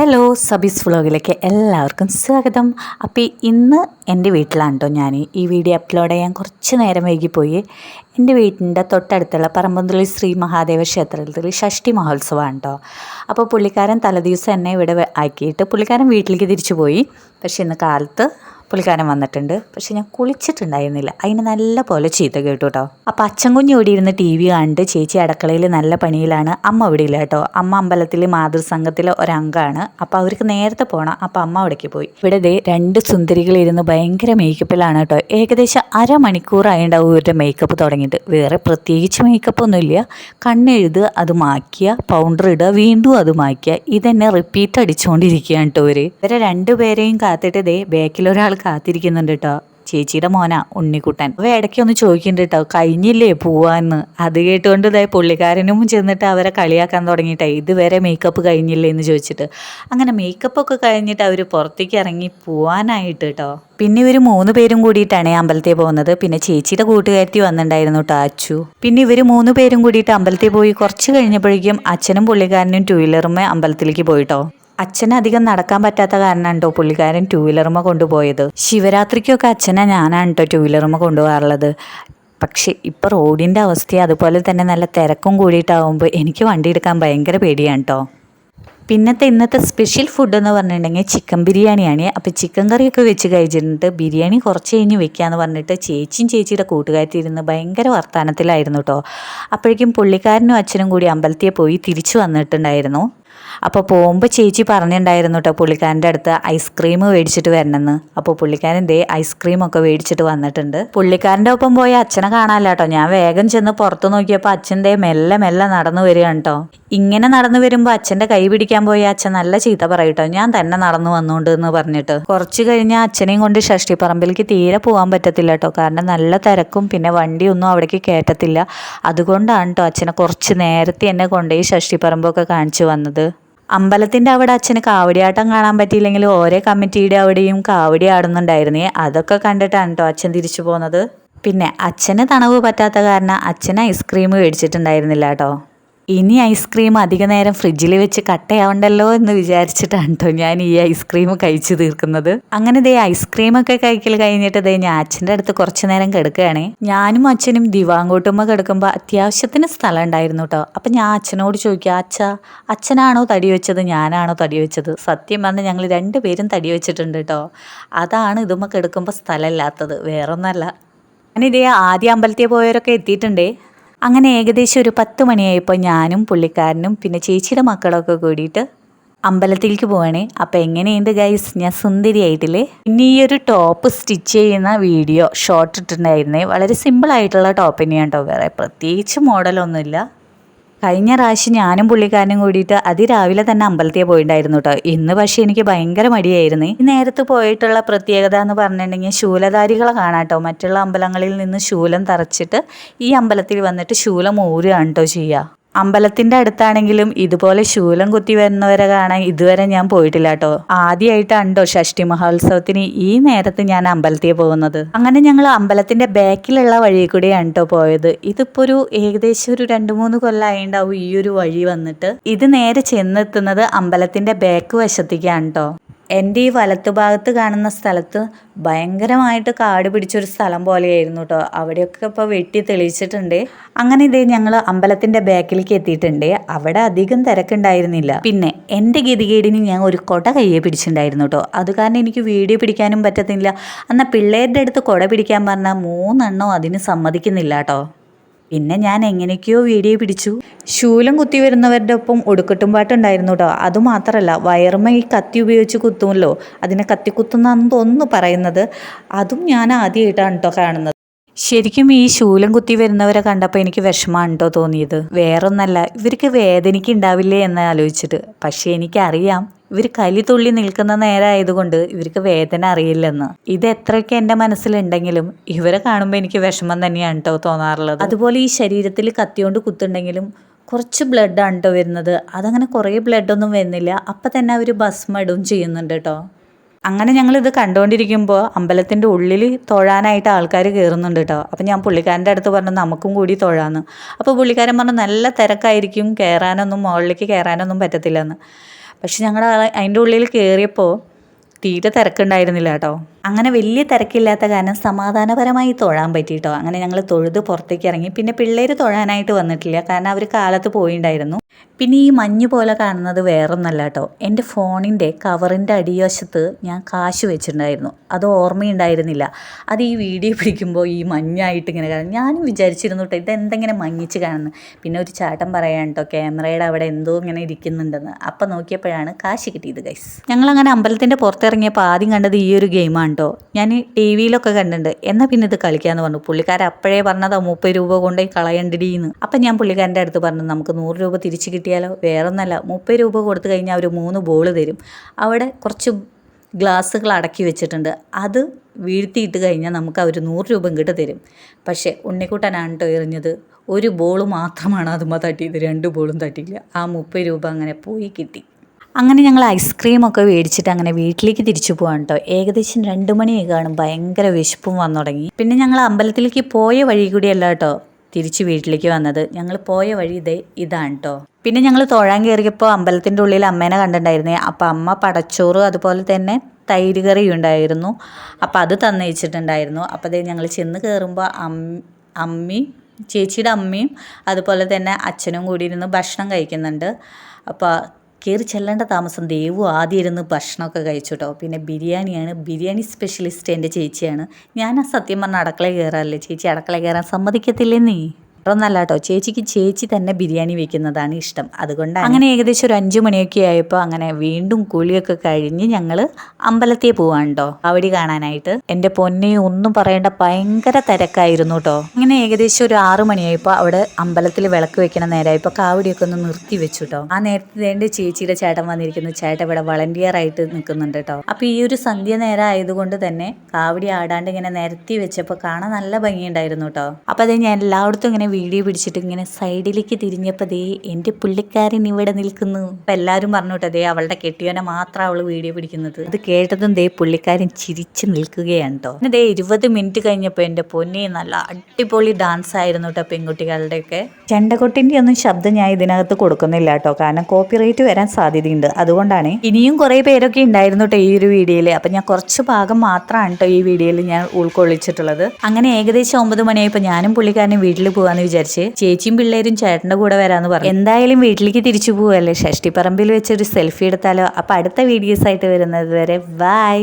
Hello Sabi's വ്ളോഗിലേക്ക് എല്ലാവർക്കും സ്വാഗതം. അപ്പോൾ ഇന്ന് എന്റെ വീട്ടിലാണ് കേട്ടോ ഞാൻ ഈ വീഡിയോ അപ്ലോഡ് ചെയ്യാൻ കുറച്ച് നേരം വൈകിപ്പോയി. എന്റെ വീട്ടിന്റെ തൊട്ടടുത്തുള്ള പറമ്പന്തുള്ളി ശ്രീ മഹാദേവ ക്ഷേത്രത്തിൽ ഷഷ്ടി മഹോത്സവമാണ് കേട്ടോ അപ്പോൾ പുള്ളിക്കാരൻ തലേദിവസം എന്നെ ഇവിടെ ആക്കിയിട്ട് പുള്ളിക്കാരൻ വീട്ടിലേക്ക് തിരിച്ചു പോയി. പക്ഷേ ഇന്ന് കാലത്ത് പുള്ളിക്കാരൻ വന്നിട്ടുണ്ട്. പക്ഷെ ഞാൻ കുളിച്ചിട്ടുണ്ടായിരുന്നില്ല. അതിന് നല്ല പോലെ ചീത്ത കേട്ടു കേട്ടോ. അപ്പം അച്ഛൻ കുഞ്ഞ് ഇവിടെ ഇരുന്ന് ടി വി കണ്ട് ചേച്ചി അടുക്കളയിൽ നല്ല പണിയിലാണ്. അമ്മ ഇവിടെ ഇല്ല കേട്ടോ. അമ്മ അമ്പലത്തിൽ മാതൃസംഘത്തിലെ ഒരംഗമാണ്. അപ്പം അവർക്ക് നേരത്തെ പോകണം അപ്പം അമ്മ അവിടേക്ക് പോയി. ഇവിടെ ദേ രണ്ട് സുന്ദരികൾ ഇരുന്ന് ഭയങ്കര മേക്കപ്പിലാണ് കേട്ടോ. ഏകദേശം അരമണിക്കൂറായിണ്ടാവും ഇവരുടെ മേക്കപ്പ് തുടങ്ങിയിട്ട്. വേറെ പ്രത്യേകിച്ച് മേക്കപ്പ് ഒന്നുമില്ല കണ്ണെഴുതുക അത് മാക്കിയ പൗഡർ ഇടുക വീണ്ടും അത് മാക്കിയ ഇതെന്നെ റിപ്പീറ്റ് അടിച്ചുകൊണ്ടിരിക്കുകയാണ് കേട്ടോ ഇവർ ഇവരെ രണ്ടുപേരെയും കാത്തിട്ട് ദേ ബാക്കിൽ ഒരാൾ കാത്തിരിക്കുന്നുണ്ട് കേട്ടോ ചേച്ചിയുടെ മോന ഉണ്ണിക്കുട്ടൻ. അവ ഇടയ്ക്ക് ഒന്ന് ചോദിക്കുന്നുണ്ട് കേട്ടോ കഴിഞ്ഞില്ലേ പോവാന്ന്? അത് കേട്ടുകൊണ്ട് ഇതായി പുള്ളിക്കാരനും ചെന്നിട്ട് അവരെ കളിയാക്കാൻ തുടങ്ങിയിട്ടേ ഇതുവരെ മേക്കപ്പ് കഴിഞ്ഞില്ലേ? എന്ന് ചോദിച്ചിട്ട്. അങ്ങനെ മേക്കപ്പ് ഒക്കെ കഴിഞ്ഞിട്ട് അവർ പുറത്തേക്ക് ഇറങ്ങി പോവാനായിട്ട് കേട്ടോ പിന്നെ ഇവർ മൂന്ന് പേരും കൂടിയിട്ടാണ് അമ്പലത്തിൽ പോകുന്നത്. പിന്നെ ചേച്ചിയുടെ കൂട്ടുകാരത്തി വന്നിട്ടുണ്ടായിരുന്നു കേട്ടോ അച്ചു. പിന്നെ ഇവർ മൂന്ന് പേരും കൂടിയിട്ട് അമ്പലത്തിൽ പോയി കുറച്ച് കഴിഞ്ഞപ്പോഴേക്കും അച്ഛനും പുള്ളിക്കാരനും ടൂ വീലറുമേ അമ്പലത്തിലേക്ക് പോയിട്ടോ അച്ഛന് അധികം നടക്കാൻ പറ്റാത്ത കാരണം പുള്ളിക്കാരൻ ടൂ വീലറുമ കൊണ്ടുപോയത്. ശിവരാത്രിക്കൊക്കെ അച്ഛനെ ഞാനാണ് കേട്ടോ ടൂ വീലറുമ കൊണ്ടുപോകാറുള്ളത്. പക്ഷേ ഇപ്പോൾ റോഡിന്റെ അവസ്ഥ അതുപോലെ തന്നെ നല്ല തിരക്കും കൂടിയിട്ടാവുമ്പോൾ എനിക്ക് വണ്ടി എടുക്കാൻ ഭയങ്കര പേടിയാണ് കേട്ടോ പിന്നത്തെ ഇന്നത്തെ സ്പെഷ്യൽ ഫുഡ് എന്ന് പറഞ്ഞിട്ടുണ്ടെങ്കിൽ ചിക്കൻ ബിരിയാണിയാണ്. അപ്പോൾ ചിക്കൻ കറിയൊക്കെ വെച്ച് കഴിച്ചിട്ടുണ്ട്. ബിരിയാണി കുറച്ച് കഴിഞ്ഞ് വെക്കാന്ന് പറഞ്ഞിട്ട് ചേച്ചിയും ചേച്ചിയുടെ കൂട്ടുകാരിയിരുന്ന് ഭയങ്കര വർത്തമാനത്തിലായിരുന്നു കേട്ടോ അപ്പോഴേക്കും പുള്ളിക്കാരനും അച്ഛനും കൂടി അമ്പലത്തിൽ പോയി തിരിച്ചു വന്നിട്ടുണ്ടായിരുന്നു. അപ്പോൾ പോകുമ്പോൾ ചേച്ചി പറഞ്ഞിട്ടുണ്ടായിരുന്നു കേട്ടോ പുള്ളിക്കാരന്റെ അടുത്ത് ഐസ്ക്രീം മേടിച്ചിട്ട് വരണമെന്ന് അപ്പോൾ പുള്ളിക്കാരൻ ദേ ഐസ്ക്രീം ഒക്കെ മേടിച്ചിട്ട് വന്നിട്ടുണ്ട്. പുള്ളിക്കാരന്റെ ഒപ്പം പോയി അച്ഛനെ കാണാനല്ല കേട്ടോ ഞാൻ വേഗം ചെന്ന് പുറത്ത് നോക്കിയപ്പോൾ അച്ഛന്റെ മെല്ലെ മെല്ലെ നടന്നു വരികയാണ് കേട്ടോ ഇങ്ങനെ നടന്നു വരുമ്പോൾ അച്ഛന്റെ കൈ പിടിക്കാൻ പോയി അച്ഛൻ നല്ല ചീത്ത പറയട്ടോ ഞാൻ തന്നെ നടന്നു വന്നുകൊണ്ട് എന്ന് പറഞ്ഞിട്ട്. കുറച്ച് കഴിഞ്ഞാൽ അച്ഛനെയും കൊണ്ട് ഷഷ്ടിപ്പറമ്പിലേക്ക് തീരെ പോകാൻ പറ്റത്തില്ല കേട്ടോ കാരണം നല്ല തിരക്കും പിന്നെ വണ്ടിയൊന്നും അവിടേക്ക് കയറ്റത്തില്ല അതുകൊണ്ടാണ് കേട്ടോ അച്ഛനെ കുറച്ച് നേരത്തെ എന്നെ കൊണ്ടുപോയി ഷഷ്ടിപ്പറമ്പൊക്കെ കാണിച്ചു വന്നത്. അമ്പലത്തിന്റെ അവിടെ അച്ഛന് കാവടിയാട്ടം കാണാൻ പറ്റിയില്ലെങ്കിൽ ഓരോ കമ്മിറ്റിയുടെ അവിടെയും കാവടി ആടുന്നുണ്ടായിരുന്നേ. അതൊക്കെ കണ്ടിട്ടാണ് കേട്ടോ അച്ഛൻ തിരിച്ചു പോകുന്നത് പിന്നെ അച്ഛന് തണവ് പറ്റാത്ത കാരണം അച്ഛന് ഐസ്ക്രീം മേടിച്ചിട്ടുണ്ടായിരുന്നില്ല കേട്ടോ ഇനി ഐസ്ക്രീം അധിക നേരം ഫ്രിഡ്ജിൽ വെച്ച് കട്ടയാവണ്ടല്ലോ എന്ന് വിചാരിച്ചിട്ടാണ് കേട്ടോ ഞാൻ ഈ ഐസ്ക്രീം കഴിച്ചു തീർക്കുന്നത്. അങ്ങനെ ദേ ഐസ്ക്രീമൊക്കെ കഴിക്കൽ കഴിഞ്ഞിട്ട് ദേ ഞാൻ അച്ഛന്റെ അടുത്ത് കുറച്ച് നേരം കിടക്കുകയാണേ. ഞാനും അച്ഛനും ദിവാങ്കോട്ടുമ്മ കിടക്കുമ്പോൾ അത്യാവശ്യത്തിന് സ്ഥലം ഉണ്ടായിരുന്നു കേട്ടോ അപ്പം ഞാൻ അച്ഛനോട് ചോദിക്കുക അച്ഛ അച്ഛനാണോ തടി വെച്ചത്? ഞാനാണോ തടി വെച്ചത്? സത്യം പറഞ്ഞാൽ ഞങ്ങൾ രണ്ടുപേരും തടി വെച്ചിട്ടുണ്ട് കേട്ടോ അതാണ് ഇതുമ്മ കിടക്കുമ്പോൾ സ്ഥലമില്ലാത്തത് വേറൊന്നല്ല. ഞാനിതേ ആദ്യ അമ്പലത്തിൽ പോയവരൊക്കെ എത്തിയിട്ടുണ്ടേ. അങ്ങനെ ഏകദേശം ഒരു പത്ത് മണിയായപ്പോൾ ഞാനും പുള്ളിക്കാരനും പിന്നെ ചേച്ചിയുടെ മക്കളൊക്കെ കൂടിയിട്ട് അമ്പലത്തിലേക്ക് പോവാണേ. അപ്പോൾ എങ്ങനെയുണ്ട് ഗൈസ് ഞാൻ സുന്ദരിയായിട്ടില്ലേ? പിന്നെ ഈ ഒരു ടോപ്പ് സ്റ്റിച്ച് ചെയ്യുന്ന വീഡിയോ ഷോർട്ട് ഇട്ടിട്ടുണ്ടായിരുന്നേ. വളരെ സിമ്പിൾ ആയിട്ടുള്ള ടോപ്പ് തന്നെയാണ് കേട്ടോ വേറെ. പ്രത്യേകിച്ച് മോഡലൊന്നുമില്ല കഴിഞ്ഞ പ്രാവശ്യം ഞാനും പുള്ളിക്കാരനും കൂടിയിട്ട് അതിരാവിലെ തന്നെ അമ്പലത്തിൽ പോയിണ്ടായിരുന്നു കേട്ടോ ഇന്ന് പക്ഷേ എനിക്ക് ഭയങ്കര മടിയായിരുന്നു. ഈ നേരത്ത് പോയിട്ടുള്ള പ്രത്യേകത എന്ന് പറഞ്ഞിട്ടുണ്ടെങ്കിൽ ശൂലധാരികളെ കാണാം കേട്ടോ മറ്റുള്ള അമ്പലങ്ങളിൽ നിന്ന് ശൂലം തറച്ചിട്ട് ഈ അമ്പലത്തിൽ വന്നിട്ട് ശൂലം ഊരുകയാണ് കേട്ടോ ചെയ്യുക അമ്പലത്തിന്റെ അടുത്താണെങ്കിലും ഇതുപോലെ ശൂലം കുത്തി വരുന്നവരെ കാണാൻ ഇതുവരെ ഞാൻ പോയിട്ടില്ല കേട്ടോ. ആദ്യമായിട്ടാണ്ടോ ഷഷ്ടി മഹോത്സവത്തിന് ഈ നേരത്ത് ഞാൻ അമ്പലത്തിൽ പോകുന്നത്. അങ്ങനെ ഞങ്ങൾ അമ്പലത്തിന്റെ ബാക്കിലുള്ള വഴി കൂടിയാണ് കേട്ടോ പോയത്. ഇതിപ്പോ ഒരു ഏകദേശം ഒരു രണ്ട് മൂന്ന് കൊല്ലമായിണ്ടാവും ഈ ഒരു വഴി വന്നിട്ട്. ഇത് നേരെ ചെന്നെത്തുന്നത് അമ്പലത്തിന്റെ ബാക്ക് വശത്തേക്കാണ് കേട്ടോ. എന്റെ ഈ വലത്തുഭാഗത്ത് കാണുന്ന സ്ഥലത്ത് ഭയങ്കരമായിട്ട് കാട് പിടിച്ചൊരു സ്ഥലം പോലെയായിരുന്നു കേട്ടോ അവിടെയൊക്കെ ഇപ്പോൾ വെട്ടി തെളിയിച്ചിട്ടുണ്ട്. അങ്ങനെ ഇതേ ഞങ്ങൾ അമ്പലത്തിന്റെ ബാക്കിലേക്ക് എത്തിയിട്ടുണ്ട്. അവിടെ അധികം തിരക്കുണ്ടായിരുന്നില്ല. പിന്നെ എന്റെ ഗതികേടിന് ഞാൻ ഒരു കൊട കയ്യെ പിടിച്ചിട്ടുണ്ടായിരുന്നു കേട്ടോ അത് കാരണം എനിക്ക് വീഡിയോ പിടിക്കാനും പറ്റത്തില്ല. എന്നാൽ പിള്ളേരുടെ അടുത്ത് കൊട പിടിക്കാൻ പറഞ്ഞാൽ മൂന്നെണ്ണം അതിന് സമ്മതിക്കുന്നില്ല കേട്ടോ പിന്നെ ഞാൻ എങ്ങനെയൊക്കെയോ വീഡിയോ പിടിച്ചു. ശൂലം കുത്തി വരുന്നവരുടെ ഒപ്പം ഒടുക്കട്ടും പാട്ടുണ്ടായിരുന്നു കേട്ടോ അതുമാത്രമല്ല വയറുമ ഈ കത്തി ഉപയോഗിച്ച് കുത്തുമല്ലോ? അതിനെ കത്തി കുത്തുന്നാന്ന് തോന്നുന്നു പറയുന്നത്. അതും ഞാൻ ആദ്യമായിട്ടാണ് കേട്ടോ കാണുന്നത്. ശരിക്കും ഈ ശൂലം കുത്തി വരുന്നവരെ കണ്ടപ്പോൾ എനിക്ക് വിഷമമാണ് കേട്ടോ തോന്നിയത്. വേറൊന്നല്ല ഇവർക്ക് വേദനയ്ക്ക് ഉണ്ടാവില്ലേ എന്ന് ആലോചിച്ചിട്ട്. പക്ഷേ എനിക്കറിയാം ഇവർ കലി തുള്ളി നിൽക്കുന്ന നേരമായതുകൊണ്ട് ഇവർക്ക് വേദന അറിയില്ലെന്ന്. ഇത് എത്രയൊക്കെ എന്റെ മനസ്സിലുണ്ടെങ്കിലും ഇവരെ കാണുമ്പോൾ എനിക്ക് വിഷമം തന്നെയാണ് കേട്ടോ തോന്നാറുള്ളത്. അതുപോലെ ഈ ശരീരത്തിൽ കത്തിയോണ്ട് കുത്തുണ്ടെങ്കിലും കുറച്ച് ബ്ലഡാണ് കേട്ടോ വരുന്നത്. അതങ്ങനെ കുറേ ബ്ലഡൊന്നും വരുന്നില്ല. അപ്പം തന്നെ അവർ ഭസ്മടും ചെയ്യുന്നുണ്ട് കേട്ടോ അങ്ങനെ ഞങ്ങൾ ഇത് കണ്ടുകൊണ്ടിരിക്കുമ്പോൾ അമ്പലത്തിന്റെ ഉള്ളിൽ തൊഴാനായിട്ട് ആൾക്കാർ കയറുന്നുണ്ട് കേട്ടോ അപ്പം ഞാൻ പുള്ളിക്കാരന്റെ അടുത്ത് പറഞ്ഞു നമുക്കും കൂടി തൊഴാന്ന്. അപ്പോൾ പുള്ളിക്കാരൻ പറഞ്ഞു നല്ല തിരക്കായിരിക്കും കയറാനൊന്നും മുകളിലേക്ക് കയറാനൊന്നും പറ്റത്തില്ലെന്ന്. പക്ഷെ ഞങ്ങൾ അതിന്റെ ഉള്ളിൽ കയറിയപ്പോൾ തീരെ തിരക്കുണ്ടായിരുന്നില്ല കേട്ടോ. അങ്ങനെ വലിയ തിരക്കില്ലാത്ത കാരണം സമാധാനപരമായി തൊഴാൻ പറ്റി കേട്ടോ അങ്ങനെ ഞങ്ങൾ തൊഴുത് പുറത്തേക്ക് ഇറങ്ങി. പിന്നെ പിള്ളേർ തൊഴാനായിട്ട് വന്നിട്ടില്ല. കാരണം അവർ കാലത്ത് പോയിണ്ടായിരുന്നു. പിന്നെ ഈ മഞ്ഞ് പോലെ കാണുന്നത് വേറൊന്നല്ല കേട്ടോ എന്റെ ഫോണിന്റെ കവറിന്റെ അടിവശത്ത് ഞാൻ കാശ് വെച്ചിട്ടുണ്ടായിരുന്നു. അത് ഓർമ്മയുണ്ടായിരുന്നില്ല. അത് ഈ വീഡിയോ പിടിക്കുമ്പോൾ ഈ മഞ്ഞായിട്ട് ഇങ്ങനെ കാണും. ഞാനും വിചാരിച്ചിരുന്നു കേട്ടോ ഇതെന്തെങ്ങനെ മഞ്ഞിച്ച് കാണുന്നത് പിന്നെ ഒരു ചാട്ടം പറയാൻ കേട്ടോ ക്യാമറയുടെ അവിടെ എന്തോ ഇങ്ങനെ ഇരിക്കുന്നുണ്ടെന്ന്. അപ്പം നോക്കിയപ്പോഴാണ് കാശ് കിട്ടിയത് ഗൈസ് ഞങ്ങളങ്ങനെ അമ്പലത്തിന്റെ പുറത്തിറങ്ങിയപ്പോൾ ആദ്യം കണ്ടത് ഈ ഒരു ഗെയിമാണ് കേട്ടോ ഞാൻ ടി വിയിലൊക്കെ കണ്ടിട്ടുണ്ട്. എന്നാൽ പിന്നെ ഇത് കളിക്കാമെന്ന് പറഞ്ഞു. പുള്ളിക്കാരൻ അപ്പോഴേ പറഞ്ഞതാ മുപ്പത് രൂപ കൊണ്ടേ കളയണ്ടിടീന്ന്. അപ്പം ഞാൻ പുള്ളിക്കാരന്റെ അടുത്ത് പറഞ്ഞു നമുക്ക് നൂറ് രൂപ തിരിച്ച് കിട്ടിയാലോ? വേറൊന്നല്ല മുപ്പത് രൂപ കൊടുത്തു കഴിഞ്ഞാൽ അവർ മൂന്ന് ബോൾ തരും. അവിടെ കുറച്ച് ഗ്ലാസ്സുകൾ അടക്കി വെച്ചിട്ടുണ്ട്. അത് വീഴ്ത്തിയിട്ട് കഴിഞ്ഞാൽ നമുക്ക് അവർ നൂറ് രൂപ ഇങ്ങോട്ട് തരും. പക്ഷേ ഉണ്ണിക്കുട്ടനാണ് കേട്ടോ എറിഞ്ഞത്. ഒരു ബോൾ മാത്രമാണ് അതുമ്പോൾ തട്ടിയത്. രണ്ട് ബോളും തട്ടിയില്ല. ആ മുപ്പത് രൂപ അങ്ങനെ പോയി കിട്ടി. അങ്ങനെ ഞങ്ങൾ ഐസ്ക്രീമൊക്കെ മേടിച്ചിട്ട് അങ്ങനെ വീട്ടിലേക്ക് തിരിച്ചു പോകാൻ കേട്ടോ ഏകദേശം രണ്ട് മണിയൊക്കെ കാണും. ഭയങ്കര വിശപ്പും വന്നു തുടങ്ങി. പിന്നെ ഞങ്ങൾ അമ്പലത്തിലേക്ക് പോയ വഴി കൂടിയല്ല കേട്ടോ തിരിച്ച് വീട്ടിലേക്ക് വന്നത്. ഞങ്ങൾ പോയ വഴി ഇതേ ഇതാണ് കേട്ടോ പിന്നെ ഞങ്ങൾ തൊഴാൻ കയറിയപ്പോൾ അമ്പലത്തിന്റെ ഉള്ളിൽ അമ്മേനെ കണ്ടിട്ടുണ്ടായിരുന്നേ. അപ്പോൾ അമ്മ പടച്ചോറ് അതുപോലെ തന്നെ തൈര് കറി ഉണ്ടായിരുന്നു. അപ്പോൾ അത് തന്നയിച്ചിട്ടുണ്ടായിരുന്നു. അപ്പോൾ അതേ ഞങ്ങൾ ചെന്ന് കയറുമ്പോൾ അമ്മി ചേച്ചിയുടെ അമ്മയും അതുപോലെ തന്നെ അച്ഛനും കൂടി ഇരുന്ന് ഭക്ഷണം കഴിക്കുന്നുണ്ട്. അപ്പോൾ കയറി ചെല്ലേണ്ട താമസം ദേവു ആദ്യം ഇരുന്ന് ഭക്ഷണമൊക്കെ കഴിച്ചു കേട്ടോ. പിന്നെ ബിരിയാണിയാണ്. ബിരിയാണി സ്പെഷ്യലിസ്റ്റ് എന്റെ ചേച്ചിയാണ്. ഞാൻ ആ സത്യം പറഞ്ഞ അടുക്കളയിൽ കയറാറില്ലേ? ചേച്ചി അടുക്കളയിൽ കയറാൻ സമ്മതിക്കത്തില്ലെന്നേ ഒന്നല്ല കേട്ടോ ചേച്ചിക്ക് ചേച്ചി തന്നെ ബിരിയാണി വെക്കുന്നതാണ് ഇഷ്ടം. അതുകൊണ്ട് അങ്ങനെ ഏകദേശം ഒരു അഞ്ചു മണിയൊക്കെ ആയപ്പോൾ അങ്ങനെ വീണ്ടും കുളിയൊക്കെ കഴിഞ്ഞ് ഞങ്ങൾ അമ്പലത്തിൽ പോവാണ് കേട്ടോ അവിടെ കാണാനായിട്ട്. എന്റെ പൊന്നെ ഒന്നും പറയേണ്ട ഭയങ്കര തിരക്കായിരുന്നു കേട്ടോ അങ്ങനെ ഏകദേശം ഒരു ആറു മണിയായപ്പോൾ അവിടെ അമ്പലത്തിൽ വിളക്ക് വെക്കണ നേരമായപ്പോൾ കാവടിയൊക്കെ ഒന്ന് നിർത്തി വെച്ചു കേട്ടോ ആ നേരത്തെ എന്റെ ചേച്ചിയുടെ ചേട്ടൻ വന്നിരിക്കുന്നു. ചേട്ടൻ ഇവിടെ വളണ്ടിയർ ആയിട്ട് നിൽക്കുന്നുണ്ട് കേട്ടോ അപ്പോൾ ഈ ഒരു സന്ധ്യ നേരം ആയതുകൊണ്ട് തന്നെ കാവടി ആടാണ്ട് ഇങ്ങനെ നിരത്തി വെച്ചപ്പോൾ കാണാൻ നല്ല ഭംഗിയുണ്ടായിരുന്നു കേട്ടോ അപ്പോൾ അത് ഞാൻ എല്ലായിടത്തും ഇങ്ങനെ വീഡിയോ പിടിച്ചിട്ട് ഇങ്ങനെ സൈഡിലേക്ക് തിരിഞ്ഞപ്പോൾ ദേ എന്റെ പുള്ളിക്കാരൻ ഇവിടെ നിൽക്കുന്നു. അപ്പം എല്ലാവരും പറഞ്ഞോട്ടെ ദേ അവളുടെ കെട്ടിയോനെ മാത്രം അവൾ വീഡിയോ പിടിക്കുന്നത്. അത് കേട്ടതും ദേ പുള്ളിക്കാരൻ ചിരിച്ച് നിൽക്കുകയാണ് കേട്ടോ പിന്നെ ദേ ഇരുപത് മിനിറ്റ് കഴിഞ്ഞപ്പോൾ എന്റെ പൊന്നെ നല്ല അടിപൊളി ഡാൻസ് ആയിരുന്നു കേട്ടോ പെൺകുട്ടികളുടെയൊക്കെ. ചെണ്ടകൊട്ടിന്റെ ഒന്നും ശബ്ദം ഞാൻ ഇതിനകത്ത് കൊടുക്കുന്നില്ല കേട്ടോ കാരണം കോപ്പിറൈറ്റ് വരാൻ സാധ്യതയുണ്ട്. അതുകൊണ്ടാണ് ഇനിയും കുറേ പേരൊക്കെ ഉണ്ടായിരുന്നു കേട്ടോ ഈ ഒരു വീഡിയോയിൽ അപ്പം ഞാൻ കുറച്ച് ഭാഗം മാത്രമാണ് കേട്ടോ ഈ വീഡിയോയിൽ ഞാൻ ഉൾക്കൊള്ളിച്ചിട്ടുള്ളത്. അങ്ങനെ ഏകദേശം ഒമ്പത് മണിയായപ്പോൾ ഞാനും പുള്ളിക്കാരനും വീട്ടിൽ പോകാന്ന് വിചാരിച്ച് ചേച്ചിയും പിള്ളേരും ചേട്ടന്റെ കൂടെ വരാന്ന് പറഞ്ഞു. എന്തായാലും വീട്ടിലേക്ക് തിരിച്ചു പോവല്ലേ? ഷഷ്ടിപ്പറമ്പിൽ വെച്ചൊരു സെൽഫി എടുത്താലോ? അപ്പം അടുത്ത വീഡിയോസ് ആയിട്ട് വരുന്നത് വരെ ബൈ